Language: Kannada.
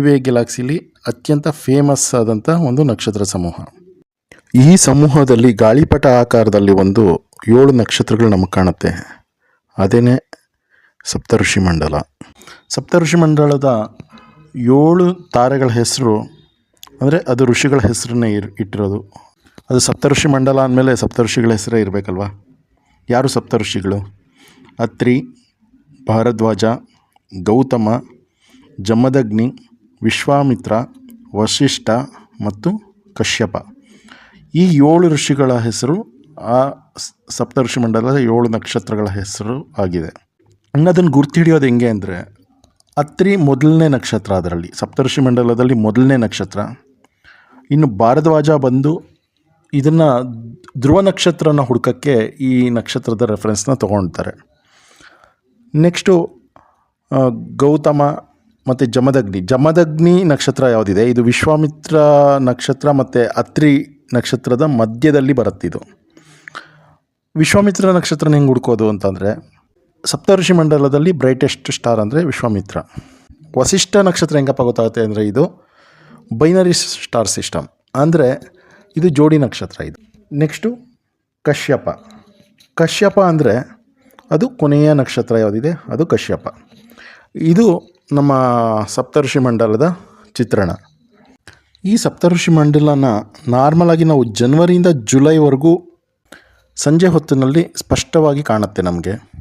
ವೇ ಗ್ಯಾಲಾಕ್ಸಿಲಿ ಅತ್ಯಂತ ಫೇಮಸ್ ಆದಂಥ ಒಂದು ನಕ್ಷತ್ರ ಸಮೂಹ. ಈ ಸಮೂಹದಲ್ಲಿ ಗಾಳಿಪಟ ಆಕಾರದಲ್ಲಿ ಒಂದು ಏಳು ನಕ್ಷತ್ರಗಳು ನಮಗೆ ಕಾಣುತ್ತೆ. ಅದೇನೇ ಸಪ್ತಋಷಿ ಮಂಡಲ. ಸಪ್ತಋಷಿ ಮಂಡಲದ ಏಳು ತಾರೆಗಳ ಹೆಸರು ಅಂದರೆ ಅದು ಋಷಿಗಳ ಹೆಸರನ್ನೇ ಇರ್, ಇಟ್ಟಿರೋದು. ಅದು ಸಪ್ತಋಷಿ ಮಂಡಲ ಅಂದಮೇಲೆ ಸಪ್ತಋಷಿಗಳ ಹೆಸರೇ ಇರಬೇಕಲ್ವಾ? ಯಾರು ಸಪ್ತಋಷಿಗಳು? ಅತ್ರಿ, ಭಾರದ್ವಾಜ, ಗೌತಮ, ಜಮದಗ್ನಿ ವಿಶ್ವಾಮಿತ್ರ ವಶಿಷ್ಠ ಮತ್ತು ಕಶ್ಯಪ. ಈ ಏಳು ಋಷಿಗಳ ಹೆಸರು ಆ ಸಪ್ತಋಷಿ ಮಂಡಲದ ಏಳು ನಕ್ಷತ್ರಗಳ ಹೆಸರು ಆಗಿದೆ. ಅನ್ನೋದನ್ನು ಗುರ್ತು ಹಿಡಿಯೋದು ಹೆಂಗೆ ಅಂದರೆ, ಅತ್ರಿ ಮೊದಲನೇ ನಕ್ಷತ್ರ ಅದರಲ್ಲಿ, ಸಪ್ತಋಷಿ ಮಂಡಲದಲ್ಲಿ ಮೊದಲನೇ ನಕ್ಷತ್ರ. ಇನ್ನು ಭಾರದ್ವಾಜ ಬಂದು ಇದನ್ನು ಧ್ರುವ ನಕ್ಷತ್ರನ ಹುಡುಕಕ್ಕೆ ಈ ನಕ್ಷತ್ರದ ರೆಫರೆನ್ಸ್ನ ತೊಗೊಳ್ತಾರೆ ನೆಕ್ಸ್ಟು ಗೌತಮ ಮತ್ತು ಜಮದಗ್ನಿ. ಜಮದಗ್ನಿ ನಕ್ಷತ್ರ ಯಾವುದಿದೆ? ಇದು ವಿಶ್ವಾಮಿತ್ರ ನಕ್ಷತ್ರ ಮತ್ತು ಅತ್ರಿ ನಕ್ಷತ್ರದ ಮಧ್ಯದಲ್ಲಿ ಬರುತ್ತಿದ್ದು ವಿಶ್ವಾಮಿತ್ರ ನಕ್ಷತ್ರನ ಹೆಂಗೆ ಹುಡ್ಕೋದು ಅಂತಂದರೆ ಸಪ್ತಋಷಿ ಮಂಡಲದಲ್ಲಿ ಬ್ರೈಟೆಸ್ಟ್ ಸ್ಟಾರ್ ಅಂದರೆ ವಿಶ್ವಾಮಿತ್ರ. ವಸಿಷ್ಠ ನಕ್ಷತ್ರ ಹೆಂಗಪ್ಪ ಗೊತ್ತಾಗುತ್ತೆ ಅಂದರೆ ಇದು ಬೈನರಿ ಸ್ಟಾರ್ ಸಿಸ್ಟಮ್ ಅಂದರೆ ಇದು ಜೋಡಿ ನಕ್ಷತ್ರ ಇದು. ನೆಕ್ಸ್ಟು ಕಶ್ಯಪ. ಕಶ್ಯಪ ಅಂದರೆ ಅದು ಕೊನೆಯ ನಕ್ಷತ್ರ ಯಾವುದಿದೆ? ಅದು ಕಶ್ಯಪ. ಇದು ನಮ್ಮ ಸಪ್ತಋಷಿ ಮಂಡಲದ ಚಿತ್ರಣ. ಈ ಸಪ್ತಋಷಿ ಮಂಡಲನ ನಾರ್ಮಲಾಗಿ ನಾವು ಜನ್ವರಿಯಿಂದ ಜುಲೈವರೆಗೂ ಸಂಜೆ ಹೊತ್ತಿನಲ್ಲಿ ಸ್ಪಷ್ಟವಾಗಿ ಕಾಣುತ್ತೆ ನಮಗೆ.